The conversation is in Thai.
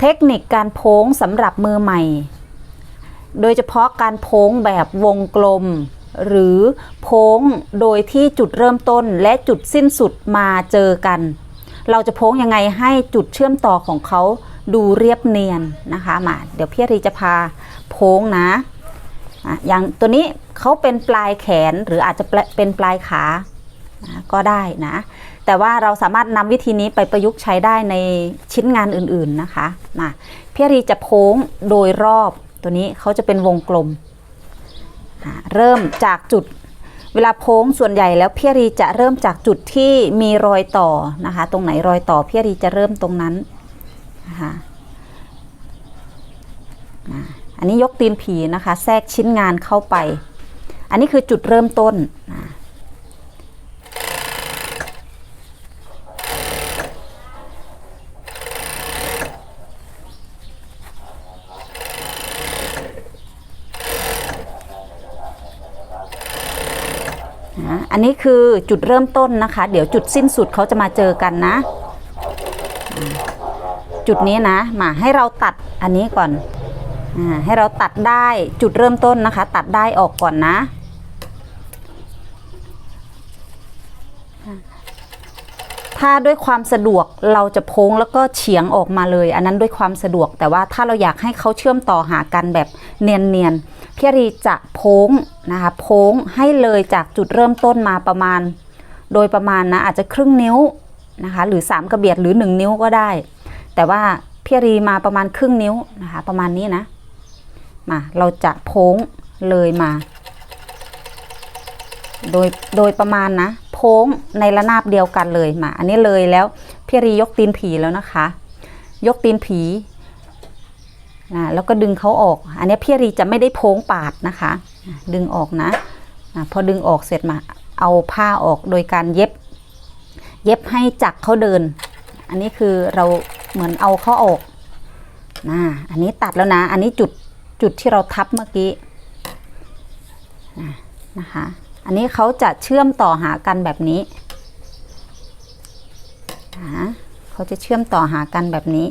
เทคนิคการโพ้งสำหรับมือใหม่ โดยเฉพาะการโพ้งแบบวงกลม หรือโพ้งโดยที่จุดเริ่มต้นและจุดสิ้นสุดมาเจอกัน เราจะโพ้งยังไงให้จุดเชื่อมต่อของเขาดูเรียบเนียนนะคะมาเดี๋ยวพี่รีจะพาโพ้งนะอย่างตัวนี้เขาเป็นปลายแขนหรืออาจจะเป็นปลายขา นะก็ได้นะ แต่ว่าเราสามารถนำวิธีนี้ไปประยุกต์ใช้ได้ในชิ้นงานอื่นๆนะคะมาพี่รีจะโพ้งโดยรอบตัวนี้เขาจะเป็นวงกลมอะเริ่มจากจุดเวลาโพ้งส่วนใหญ่แล้วพี่รีจะเริ่มจากจุดที่มีรอยต่อนะคะ ตรงไหนรอยต่อพี่รีจะเริ่มตรงนั้นนะคะอะอันนี้ยกตีนผีนะคะ แทรกชิ้นงานเข้าไป อันนี้คือจุดเริ่มต้น นะอันนี้คือจุดเริ่มต้นนะคะ เดี๋ยวจุดสิ้นสุดเขาจะมาเจอกันนะ จุดนี้นะมาให้เราตัดอันนี้ก่อนอให้เราตัดได้จุดเริ่มต้นนะคะ ตัดได้ออกก่อนนะ ถ้าด้วยความสะดวกเราจะโพ้งแล้วก็เฉียงออกมาเลย อันนั้นด้วยความสะดวก แต่ว่าถ้าเราอยากให้เขาเชื่อมต่อหากันแบบเนียนๆพี่รีจะโพ้งนะคะโพ้งให้เลยจากจุดเริ่มต้นมาประมาณ โดยประมาณนะอาจจะครึ่งนิ้วนะคะหรือ 3 กระเบียดหรือ 1 นิ้วก็ได้ แต่ว่าพี่รีมาประมาณครึ่งนิ้วนะคะประมาณนี้นะมาเราจะโพ้งเลยมา โดยโดยประมาณนะ โพ้งในระนาบเดียวกันเลยมาอันนี้เลยแล้วพี่รียกตีนผีแล้วนะคะ ยกตีนผีนะแล้วก็ดึงเขาออก อันนี้พี่รีจะไม่ได้โพ้งปาดนะคะ ดึงออกนะอะพอดึงออกเสร็จมาเอาผ้าออกโดยการเย็บ เย็บให้จักเขาเดิน อันนี้คือเราเหมือนเอาเขาออกนะอันนี้ตัดแล้วนะ อันนี้จุดจุดที่เราทับเมื่อกี้นะคะ อันนี้เขาจะเชื่อมต่อหากันแบบนี้เขาจะเชื่อมต่อหากันแบบนี้